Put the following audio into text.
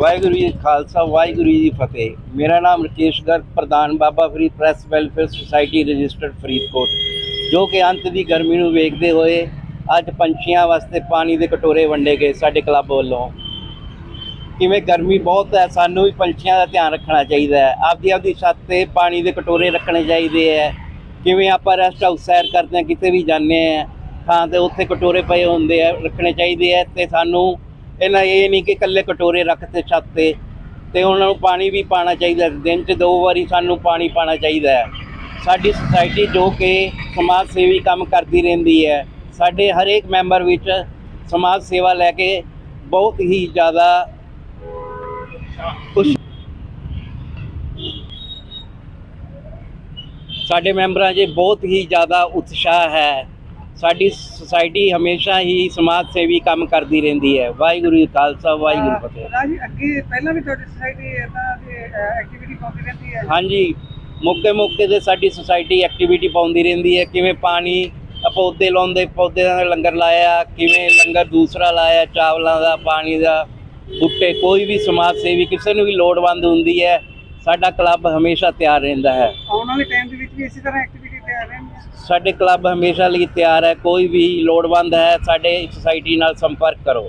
ਵਾਹਿਗੁਰੂ ਜੀ ਖਾਲਸਾ, ਵਾਹਿਗੁਰੂ ਜੀ ਫਤਿਹ। ਮੇਰਾ ਨਾਮ ਰਕੇਸ਼ ਗਰਗ, ਪ੍ਰਧਾਨ Baba Farid press welfare society registered Faridkot, ਜੋ ਕਿ ਅੰਤ ਦੀ ਗਰਮੀ ਨੂੰ ਵੇਖਦੇ ਹੋਏ ਅੱਜ ਪੰਛੀਆਂ ਵਾਸਤੇ ਪਾਣੀ ਦੇ ਕਟੋਰੇ ਵੰਡੇ ਗਏ ਸਾਡੇ ਕਲੱਬ ਵੱਲੋਂ। ਕਿਵੇਂ ਗਰਮੀ ਬਹੁਤ ਹੈ, ਸਾਨੂੰ ਵੀ ਪੰਛੀਆਂ ਦਾ ਧਿਆਨ ਰੱਖਣਾ ਚਾਹੀਦਾ ਹੈ। ਆਪਦੀ ਆਪਦੀ ਛੱਤ ਤੇ ਪਾਣੀ ਦੇ ਕਟੋਰੇ ਰੱਖਣੇ ਚਾਹੀਦੇ ਹੈ। ਕਿਵੇਂ ਆਪਾਂ ਰੈਸਟ ਹਾਊਸ ਸੈਰ ਕਰਦੇ ਹਾਂ, ਕਿਤੇ ਵੀ ਜਾਂਦੇ ਆ ਥਾਂ ਤੇ ਉੱਥੇ ਕਟੋਰੇ ਪਏ ਹੁੰਦੇ ਆ, ਰੱਖਣੇ ਚਾਹੀਦੇ ਆ ਤੇ ਸਾਨੂੰ ਇਹਨਾਂ ਇਹ ਨਹੀਂ ਕਿ ਇਕੱਲੇ ਕਟੋਰੇ ਰੱਖ ਤੇ ਛੱਤ ਤੇ ਤੇ ਉਹਨਾਂ ਨੂੰ ਪਾਣੀ ਵੀ ਪਾਣਾ ਚਾਹੀਦਾ ਦਿਨ 'ਚ ਦੋ ਵਾਰੀ ਸਾਨੂੰ ਪਾਣੀ ਪਾਣਾ ਚਾਹੀਦਾ ਹੈ। ਸਾਡੀ ਸੁਸਾਇਟੀ ਜੋ ਕਿ ਸਮਾਜ ਸੇਵੀ ਕੰਮ ਕਰਦੀ ਰਹਿੰਦੀ ਹੈ, ਸਾਡੇ ਹਰੇਕ ਮੈਂਬਰ ਵਿੱਚ ਸਮਾਜ ਸੇਵਾ ਲੈ ਕੇ ਬਹੁਤ ਹੀ ਜ਼ਿਆਦਾ ਸਾਡੇ ਮੈਂਬਰਾਂ 'ਚ ਬਹੁਤ ਹੀ ਜ਼ਿਆਦਾ ਉਤਸ਼ਾਹ ਹੈ। ਸਾਡੀ ਸੁਸਾਇਟੀ ਹਮੇਸ਼ਾ ਹੀ ਸਮਾਜ ਸੇਵੀ ਕੰਮ ਕਰਦੀ ਰਹਿੰਦੀ ਹੈ। ਵਾਹਿਗੁਰੂ ਜੀ ਖਾਲਸਾ ਵਾਹਿਗੁਰੂ ਫਤਿਹ। ਰਾਜੀ ਅੱਗੇ ਪਹਿਲਾਂ ਵੀ ਤੁਹਾਡੀ ਸੁਸਾਇਟੀ ਇਦਾਂ ਦੀ ਐਕਟੀਵਿਟੀ ਪਾਉਂਦੀ ਰਹਿੰਦੀ ਹੈ? ਹਾਂਜੀ ਮੌਕੇ ਮੌਕੇ ਤੇ ਸਾਡੀ ਸੁਸਾਇਟੀ ਐਕਟੀਵਿਟੀ ਪਾਉਂਦੀ ਰਹਿੰਦੀ ਹੈ। ਕਿਵੇਂ ਪਾਣੀ ਪੌਦੇ ਲਾਉਂਦੇ ਪੌਦਿਆਂ ਦਾ ਲੰਗਰ ਲਾਇਆ ਕਿਵੇਂ ਲੰਗਰ ਦੂਸਰਾ ਲਾਇਆ ਚਾਵਲਾਂ ਦਾ ਪਾਣੀ ਦਾ ਬੂਟੇ ਕੋਈ ਵੀ ਸਮਾਜ ਸੇਵੀ ਕਿਸੇ ਨੂੰ ਵੀ ਲੋੜਵੰਦ ਹੁੰਦੀ ਹੈ ਸਾਡਾ ਕਲੱਬ ਹਮੇਸ਼ਾ ਤਿਆਰ ਰਹਿੰਦਾ ਹੈ। ਆਉਣ ਵਾਲੇ ਟਾਈਮ ਦੇ ਵਿੱਚ ਵੀ ਇਸੇ ਤਰ੍ਹਾਂ ਐਕਟੀਵਿਟੀ ਸਾਡੇ ਕਲੱਬ ਹਮੇਸ਼ਾ ਲਈ ਤਿਆਰ ਹੈ, ਕੋਈ ਵੀ ਲੋੜਵੰਦ ਹੈ, ਸਾਡੇ ਸੁਸਾਇਟੀ ਨਾਲ ਸੰਪਰਕ ਕਰੋ।